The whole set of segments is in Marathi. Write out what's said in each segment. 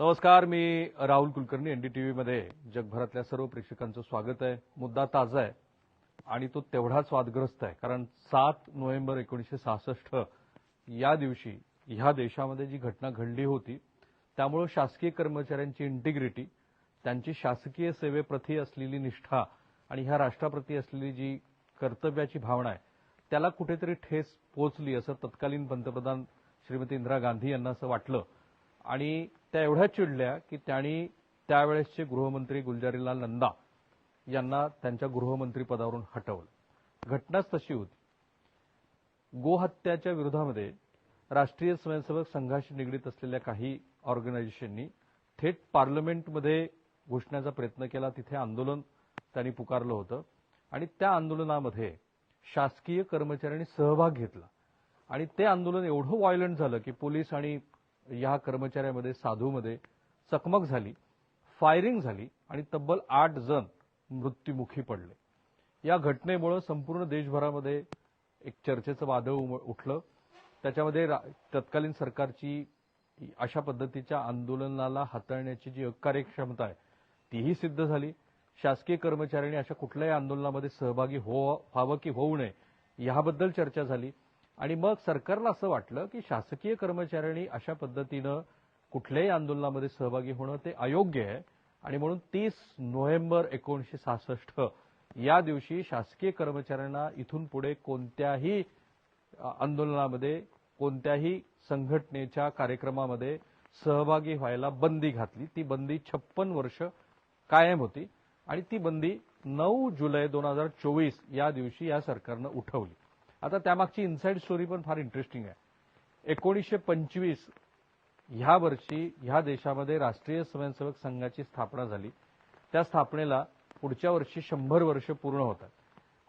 नमस्कार मी राहुल कुलकर्णी एनडीटीव्हीमध्ये जगभरातल्या सर्व प्रेक्षकांचं स्वागत आहे. मुद्दा ताजा आहे आणि तो तेवढाच वादग्रस्त आहे कारण सात नोव्हेंबर एकोणीसशे सहासष्ट या दिवशी ह्या देशामध्ये जी घटना घडली होती त्यामुळं शासकीय कर्मचाऱ्यांची इंटिग्रिटी त्यांची शासकीय सेवेप्रती असलेली निष्ठा आणि ह्या राष्ट्राप्रती असलेली जी कर्तव्याची भावना आहे त्याला कुठेतरी ठेस पोचली असं तत्कालीन पंतप्रधान श्रीमती इंदिरा गांधी यांना असं वाटलं. आणि त्या एवढ्या चिडल्या की त्यांनी त्यावेळेसचे गृहमंत्री गुलजारीलाल नंदा यांना त्यांच्या गृहमंत्री पदावरून हटवलं. घटनाच तशी होती. गोहत्याच्या विरोधामध्ये राष्ट्रीय स्वयंसेवक संघाशी निगडीत असलेल्या काही ऑर्गनायझेशननी थेट पार्लमेंटमध्ये घुसण्याचा प्रयत्न केला. तिथे आंदोलन त्यांनी पुकारलं होतं आणि त्या आंदोलनामध्ये शासकीय कर्मचाऱ्यांनी सहभाग घेतला. आणि ते आंदोलन एवढं व्हायलंट झालं की पोलीस आणि या कर्मचाऱ्यामध्ये साधूमध्ये चकमक झाली फायरिंग झाली आणि तब्बल आठ जण मृत्युमुखी पडले. या घटनेमुळे संपूर्ण देशभरामध्ये एक चर्चेचं वादळ उम- उठलं. त्याच्यामध्ये रा- तत्कालीन सरकारची अशा पद्धतीच्या आंदोलनाला हाताळण्याची जी कार्यक्षमता आहे तीही सिद्ध झाली. शासकीय कर्मचाऱ्यांनी अशा कुठल्याही आंदोलनामध्ये सहभागी हो व्हावं की होऊ नये याबद्दल चर्चा झाली. आणि मग सरकारला असं वाटलं की शासकीय कर्मचाऱ्यांनी अशा पद्धतीनं कुठल्याही आंदोलनामध्ये सहभागी होणं ते अयोग्य आहे. आणि म्हणून तीस नोव्हेंबर एकोणीसशे सहासष्ट या दिवशी शासकीय कर्मचाऱ्यांना इथून पुढे कोणत्याही आंदोलनामध्ये कोणत्याही संघटनेच्या कार्यक्रमामध्ये सहभागी व्हायला बंदी घातली. ती बंदी छप्पन वर्ष कायम होती. आणि ती बंदी नऊ जुलै दोन हजार चोवीस या दिवशी या सरकारनं उठवली. आता त्यामागची इनसाईड स्टोरी पण फार इंटरेस्टिंग आहे. एकोणीसशे पंचवीस ह्या वर्षी ह्या देशामध्ये राष्ट्रीय स्वयंसेवक संघाची स्थापना झाली. त्या स्थापनेला पुढच्या वर्षी शंभर वर्ष पूर्ण होतात.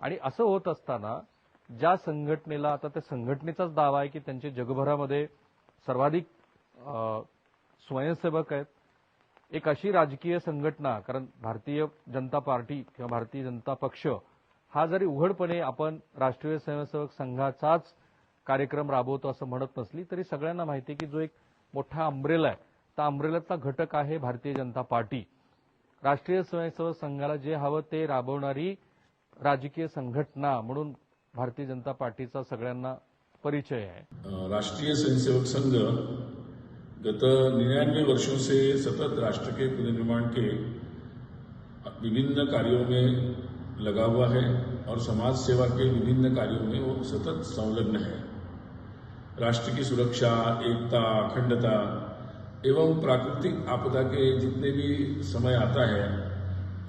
आणि असं होत असताना ज्या संघटनेला आता त्या संघटनेचाच दावा आहे की त्यांचे जगभरामध्ये सर्वाधिक स्वयंसेवक आहेत एक अशी राजकीय संघटना कारण भारतीय जनता पार्टी किंवा भारतीय जनता पक्ष हा जरी उघडपणे आपण राष्ट्रीय स्वयंसेवक संघाचाच कार्यक्रम राबवतो असं म्हणत नसली तरी सगळ्यांना माहिती आहे की जो एक मोठा अम्ब्रेला आहे त्या अम्ब्रेलाचा घटक आहे भारतीय जनता पार्टी. राष्ट्रीय स्वयंसेवक संघाला जे हवं ते राबवणारी राजकीय संघटना म्हणून भारतीय जनता पार्टीचा सगळ्यांना परिचय आहे. राष्ट्रीय स्वयंसेवक संघ गत निन्यानवे वर्षों से सतत राष्ट्र के पुनर्निर्माण के विभिन्न कार्यों में लगा हुआ है और समाज सेवा के विभिन्न कार्यों में वो सतत संलग्न है। राष्ट्र की सुरक्षा, एकता, अखंडता एवं प्राकृतिक आपदा के जितने भी समय आता है,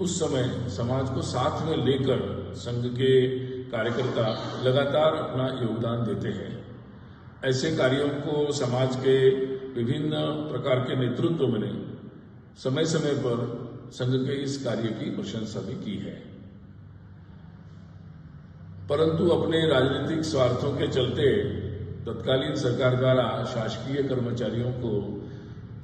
उस समय समाज को साथ में लेकर संघ के कार्यकर्ता लगातार अपना योगदान देते हैं। ऐसे कार्यों को समाज के विभिन्न प्रकार के नेतृत्व में समय समय पर संघ के इस कार्य की प्रशंसा भी की है। परंतु अपने राजनीतिक स्वार्थों के चलते तत्कालीन सरकार द्वारा शासकीय कर्मचारियों को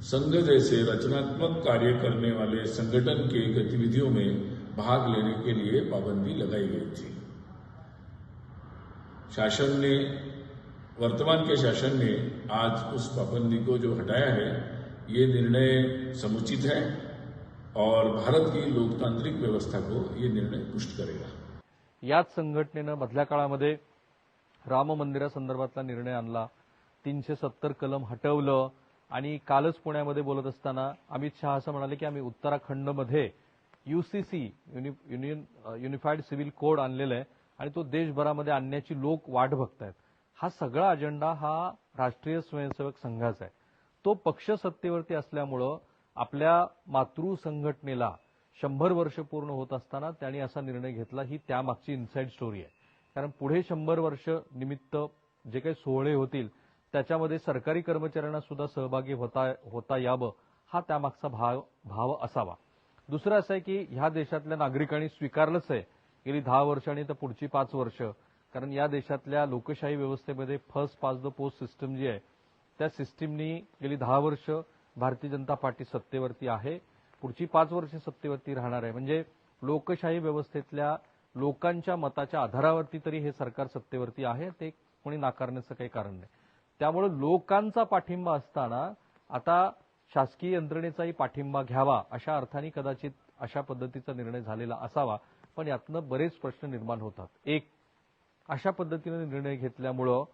संघ जैसे रचनात्मक कार्य करने वाले संगठन के गतिविधियों में भाग लेने के लिए पाबंदी लगाई गई थी। शासन ने, वर्तमान के शासन ने आज उस पाबंदी को जो हटाया है, ये निर्णय समुचित है और भारत की लोकतांत्रिक व्यवस्था को ये निर्णय पुष्ट करेगा। याच संघटनेनं मधल्या काळामध्ये राम मंदिरासंदर्भातला निर्णय आणला. तीनशे सत्तर कलम हटवलं आणि कालच पुण्यामध्ये बोलत असताना अमित शहा असं म्हणाले की आम्ही उत्तराखंडमध्ये UCC union unified civil code आणलेला आहे आणि तो देशभरामध्ये आणण्याची लोक वाट बघतायत. हा सगळा अजेंडा हा राष्ट्रीय स्वयंसेवक संघाचा आहे. तो पक्ष सत्तेवरती असल्यामुळं आपल्या मातृ संघटनेला शंभर वर्ष पूर्ण होत असताना त्यांनी असा निर्णय घेतला ही त्यामागची इनसाईड स्टोरी आहे. कारण पुढे शंभर वर्ष निमित्त जे काही सोहळे होतील त्याच्यामध्ये सरकारी कर्मचाऱ्यांना सुद्धा सहभागी होता होता यावं हा त्यामागचा भाव भाव असावा. दुसरं असं आहे की ह्या देशातल्या नागरिकांनी स्वीकारलंच आहे. गेली दहा वर्ष आणि तर पुढची पाच वर्ष. कारण या देशातल्या लोकशाही व्यवस्थेमध्ये first past the post system जी आहे त्या सिस्टीमनी गेली दहा वर्ष भारतीय जनता पार्टी सत्तेवरती आहे. पुढची पाच वर्ष सत्तेवरती राहणार आहे. म्हणजे लोकशाही व्यवस्थेतल्या लोकांच्या मताच्या आधारावरती तरी हे सरकार सत्तेवरती आहे ते कोणी नाकारण्याचं काही कारण नाही. त्यामुळे लोकांचा पाठिंबा असताना आता शासकीय यंत्रणेचाही पाठिंबा घ्यावा अशा अर्थाने कदाचित अशा पद्धतीचा निर्णय झालेला असावा पण यातनं बरेच प्रश्न निर्माण होतात. एक अशा पद्धतीने निर्णय घेतल्यामुळं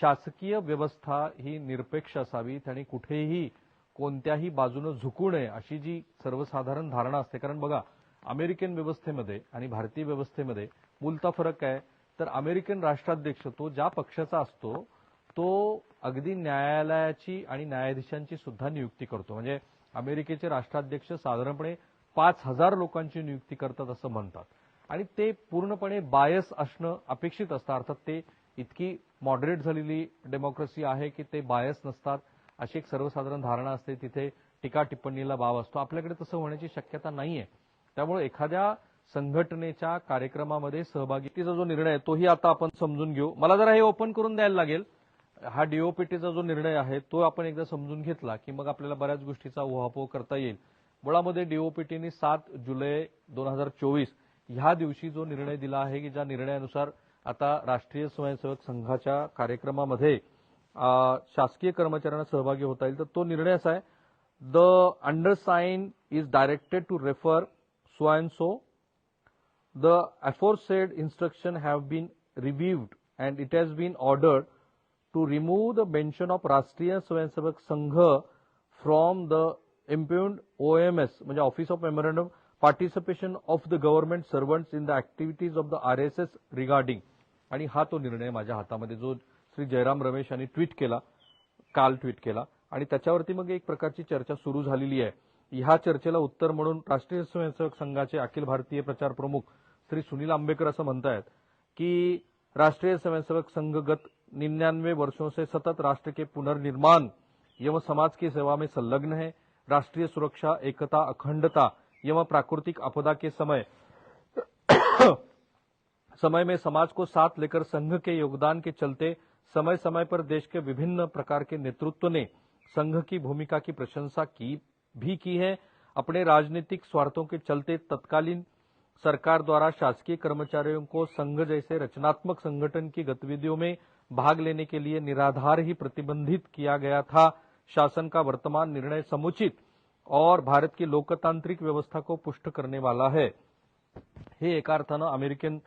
शासकीय व्यवस्था ही निरपेक्ष असावी आणि कुठेही कोणत्याही बाजूनं झुकू नये अशी जी सर्वसाधारण धारणा असते. कारण बघा अमेरिकन व्यवस्थेमध्ये आणि भारतीय व्यवस्थेमध्ये मूलता फरक आहे तर अमेरिकन राष्ट्राध्यक्ष तो ज्या पक्षाचा असतो तो अगदी न्यायालयाची आणि न्यायाधीशांची सुद्धा नियुक्ती करतो. म्हणजे अमेरिकेचे राष्ट्राध्यक्ष साधारणपणे पाच हजार लोकांची नियुक्ती करतात असं म्हणतात. आणि ते पूर्णपणे बायस असणं अपेक्षित असतं. अर्थात ते इतकी मॉडरेट झालेली डेमोक्रेसी आहे की ते बायस नसतात. अशी एक सर्वसाधारण धारणा असते तिथे टीका टिप्पणीला वाव असतो. आपल्याकडे तसं होण्याची शक्यता नाहीये. त्यामुळे एखाद्या संघटनेच्या कार्यक्रमामध्ये सहभागीचा जो निर्णय आहे तोही आता आपण समजून घेऊ. मला जरा हे ओपन करून द्यायला लागेल. हा डीओपीटीचा जो निर्णय आहे तो आपण एकदा समजून घेतला की मग आपल्याला बऱ्याच गोष्टीचा उहापोह करता येईल. मुळामध्ये डीओपीटीने सात जुलै दोन हजार चोवीस ह्या दिवशी जो निर्णय दिला आहे की ज्या निर्णयानुसार आता राष्ट्रीय स्वयंसेवक संघाच्या कार्यक्रमामध्ये शासकीय कर्मचाऱ्यांना सहभागी होता येईल. तर तो निर्णय असा आहे the undersigned is directed to refer so and so. The afore instruction have been reviewed and it has been ordered to remove the mention of Rashtriya Swayamsevak Sangh from the impugned O M S म्हणजे office of memorandum participation of the government servants in the activities of the R S S regarding. आणि हा तो निर्णय माझ्या हातामध्ये जो श्री जयराम रमेश यांनी ट्विट केला काल ट्विट केला. आणि त्याच्यावरती मग एक प्रकारची चर्चा सुरू झालेली आहे. ह्या चर्चेला उत्तर म्हणून राष्ट्रीय स्वयंसेवक संघाचे अखिल भारतीय प्रचार प्रमुख श्री सुनील आंबेकर असं म्हणतायत की राष्ट्रीय स्वयंसेवक संघ गत निन्यानवे वर्षों से सतत राष्ट्र के पुनर्निर्माण एवं समाज की सेवा में संलग्न है राष्ट्रीय सुरक्षा एकता अखंडता एवं प्राकृतिक आपदा के समय समय में समाज को साथ लेकर संघ के योगदान के चलते समय समय पर देश के विभिन्न प्रकार के नेतृत्व ने संघ की भूमिका की प्रशंसा की, भी की है। अपने राजनीतिक स्वार्थों के चलते तत्कालीन सरकार द्वारा शासकीय कर्मचारियों को संघ जैसे रचनात्मक संगठन की गतिविधियों में भाग लेने के लिए निराधार ही प्रतिबंधित किया गया था। शासन का वर्तमान निर्णय समुचित और भारत की लोकतांत्रिक व्यवस्था को पुष्ट करने वाला है। हे एका अर्थानं अमेरिकन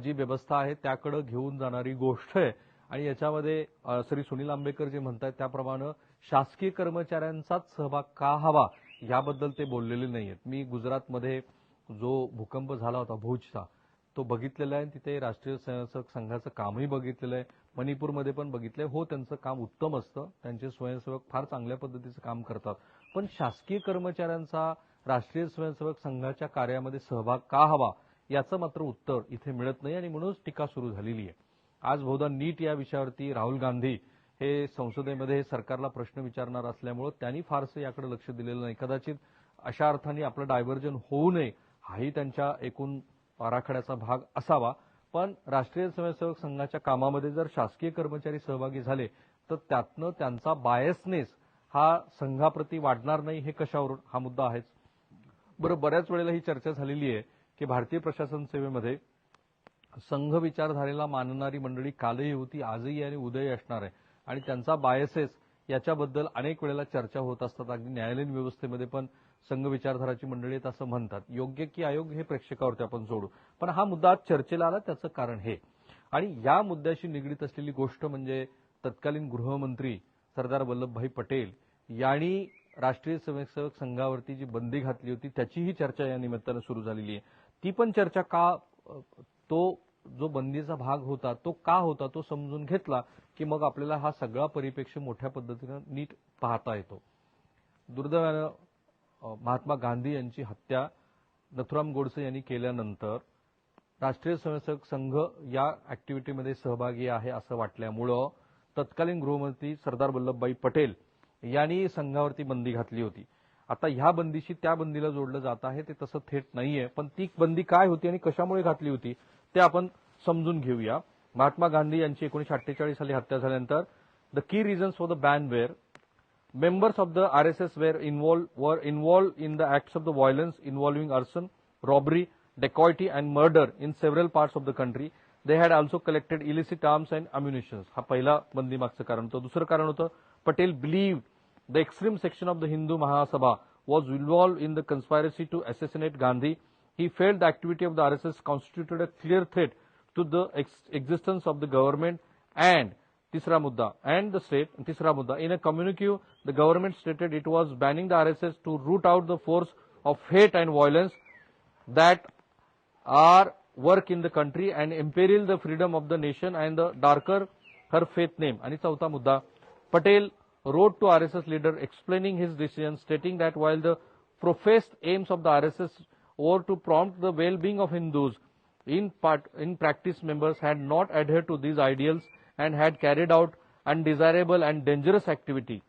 जी व्यवस्था आहे, त्याकडे घेऊन जाणारी गोष्ट आहे. आणि याच्यामध्ये श्री सुनील आंबेकर जे म्हणतात त्याप्रमाणे शासकीय कर्मचाऱ्यांचाच सहभाग का हवा याबद्दल ते बोललेले नाही आहेत मी गुजरातमध्ये जो भूकंप झाला होता भुजचा तो बघितलेला आहे तिथे राष्ट्रीय स्वयंसेवक संघाचं कामही बघितलेलं आहे. मणिपूरमध्ये पण बघितलंय. हो त्यांचं काम उत्तम असतं. त्यांचे स्वयंसेवक फार चांगल्या पद्धतीचं काम करतात. पण शासकीय कर्मचाऱ्यांचा राष्ट्रीय स्वयंसेवक संघाच्या कार्यामध्ये सहभाग का हवा याचं मात्र उत्तर इथे मिळत नाही आणि म्हणूनच टीका सुरू झालेली आहे. आज बहुधा नीट या विषयावरती राहुल गांधी हे संसदेमध्ये सरकारला प्रश्न विचारणार असल्यामुळं त्यांनी फारसं याकडे लक्ष दिलेलं नाही. कदाचित अशा अर्थाने आपलं डायव्हर्जन होऊ नये हाही त्यांच्या एकूण आराखड्याचा भाग असावा. पण राष्ट्रीय स्वयंसेवक संघाच्या कामामध्ये जर शासकीय कर्मचारी सहभागी झाले तर त्यातनं त्यांचा बायसनेस हा संघाप्रती वाढणार नाही हे कशावरून हा मुद्दा आहेच. बरं बऱ्याच वेळेला ही चर्चा झालेली आहे की भारतीय प्रशासन सेवेमध्ये संघ विचारधारेला मानणारी मंडळी कालही होती आजही आणि उद्याही असणार आहे. आणि त्यांचा बायसेस याच्याबद्दल अनेक वेळेला चर्चा होत असतात. अगदी न्यायालयीन व्यवस्थेमध्ये पण संघ विचारधाराची मंडळी आहेत असं म्हणतात. योग्य की आयोग हे प्रेक्षकावरती आपण सोडू. पण हा मुद्दा आज चर्चेला आला त्याचं कारण हे. आणि या मुद्द्याशी निगडीत असलेली गोष्ट म्हणजे तत्कालीन गृहमंत्री सरदार वल्लभभाई पटेल यांनी राष्ट्रीय स्वयंसेवक संघावरती जी बंदी घातली होती त्याचीही चर्चा या निमित्तानं सुरू झालेली आहे. ती पण चर्चा का तो जो बंदीचा भाग होता तो का होता तो समजून घेतला की मग आपल्याला हा सगळा परिप्रेक्ष्य मोठ्या पद्धतीनं नीट पाहता येतो. दुर्दैवानं महात्मा गांधी यांची हत्या नथुराम गोडसे यांनी केल्यानंतर राष्ट्रीय स्वयंसेवक संघ या ऍक्टिव्हिटीमध्ये सहभागी आहे असं वाटल्यामुळं तत्कालीन गृहमंत्री सरदार वल्लभभाई पटेल यांनी संघावरती बंदी घातली होती. आता ह्या बंदीशी त्या बंदीला जोडलं जात आहे ते तसं थेट नाहीये पण ती बंदी काय होती आणि कशामुळे घातली होती ते आपण समजून घेऊया. महात्मा गांधी यांची एकोणीशे अठ्ठेचाळीस साली हत्या झाल्यानंतर the key reasons for the ban were members of the R S S were involve were involve in the acts of the violence involving arson robbery dacoity and murder in several parts of the country they had also collected illicit arms and ammunition हा पहिला बंदी मागचं कारण होतं. दुसरं कारण होतं Patel believe the extreme section of the Hindu Mahasabha was involve in the conspiracy to assassinate Gandhi He felt the activity of the RSS constituted a clear threat to the ex existence of the government and Tisra Mudda and the state Tisra Mudda. In a communique, the government stated it was banning the RSS to root out the force of hate and violence that are work in the country and imperil the freedom of the nation and the darker her faith name. And uta Mudda, Patel wrote to RSS leader explaining his decision, stating that while the professed aims of the RSS were to prompt the well-being of Hindus, in part, in practice members had not adhered to these ideals and had carried out undesirable and dangerous activity.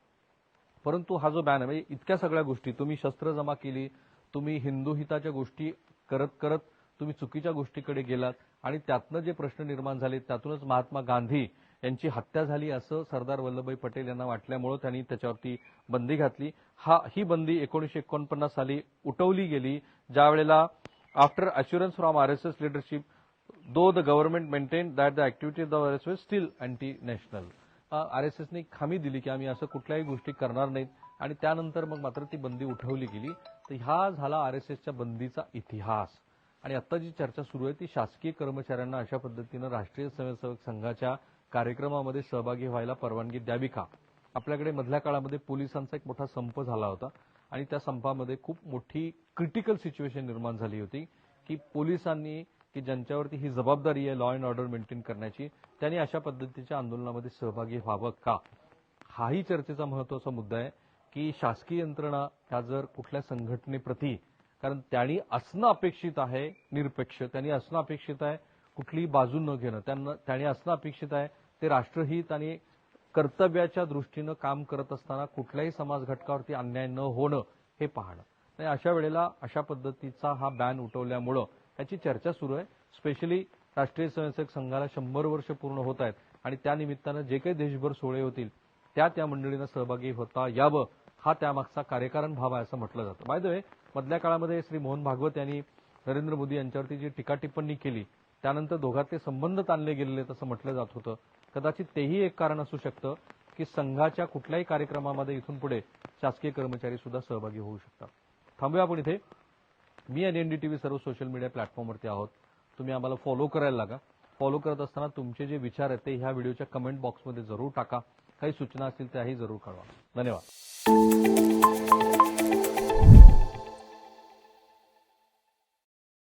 परंतु हा जो बॅन आहे म्हणजे इतक्या सगळ्या गोष्टी तुम्ही शस्त्र जमा केली तुम्ही हिंदू हिताच्या गोष्टी करत करत तुम्ही चुकीच्या गोष्टीकडे गेलात आणि त्यातनं जे प्रश्न निर्माण झाले त्यातूनच महात्मा गांधी यांची हत्या झाली असं सरदार वल्लभभाई पटेल यांना वाटल्यामुळं त्यांनी त्याच्यावरती बंदी घातली. हा ही बंदी एकोणीशे एकोणपन्नास साली उठवली गेली ज्या वेळेला after assurance from R S S leadership do the government maintain that the activity of the R S S still anti national R S एसने खामी दिली की आम्ही असं कुठल्याही गोष्टी करणार नाहीत आणि त्यानंतर मग मात्र ती बंदी उठवली गेली. तर हा झाला आर एस एसच्या बंदीचा इतिहास. आणि आता जी चर्चा सुरू आहे ती शासकीय कर्मचाऱ्यांना अशा पद्धतीनं राष्ट्रीय स्वयंसेवक संघाच्या कार्यक्रमामध्ये सहभागी व्हायला परवानगी द्यावी का? आपल्याकडे मधल्या काळामध्ये पोलिसांचा एक मोठा संप झाला होता आणि त्या संपामध्ये खूप मोठी क्रिटिकल सिच्युएशन निर्माण झाली होती की पोलिसांनी की ज्यांच्यावरती ही जबाबदारी आहे लॉ अँड ऑर्डर मेंटेन करण्याची त्यांनी अशा पद्धतीच्या आंदोलनामध्ये सहभागी व्हावं का? हाही चर्चेचा महत्त्वाचा मुद्दा आहे की शासकीय यंत्रणा ह्या जर कुठल्या संघटनेप्रती कारण त्यांनी असणं अपेक्षित आहे निरपेक्ष त्यांनी असणं अपेक्षित आहे कुठलीही बाजू न घेणं त्यांना त्यांनी असणं अपेक्षित आहे ते राष्ट्रहित आणि कर्तव्याच्या दृष्टीनं काम करत असताना कुठल्याही समाज घटकावरती अन्याय न होणं हे पाहणं. आणि अशा वेळेला अशा पद्धतीचा हा बॅन उठवल्यामुळं याची चर्चा सुरू आहे. स्पेशली राष्ट्रीय स्वयंसेवक संघाला शंभर वर्ष पूर्ण होत आहेत आणि त्या निमित्तानं जे काही देशभर सोहळे होतील त्या त्या मंडळींना सहभागी होता यावं हा त्यामागचा कार्यकारण भाव आहे असं म्हटलं जातं. बाय द वे मधल्या काळामध्ये श्री मोहन भागवत यांनी नरेंद्र मोदी यांच्यावरती जी टीका टिप्पणी केली त्यानंतर दोघातले संबंध ताणले गेलेले असं म्हटलं जात होतं. कदाचित तेही एक कारण असू शकतं की संघाच्या कुठल्याही कार्यक्रमामध्ये इथून पुढे शासकीय कर्मचारी सुद्धा सहभागी होऊ शकतात. थांबूया आपण इथे. मी आणि एनडीटीव्ही सर्व सोशल मीडिया प्लॅटफॉर्मवरती आहोत. तुम्ही आम्हाला फॉलो करायला लागा. फॉलो करत असताना तुमचे जे विचार आहेत ते ह्या व्हिडिओच्या कमेंट बॉक्समध्ये जरूर टाका. काही सूचना असतील त्याही जरूर कळवा. धन्यवाद.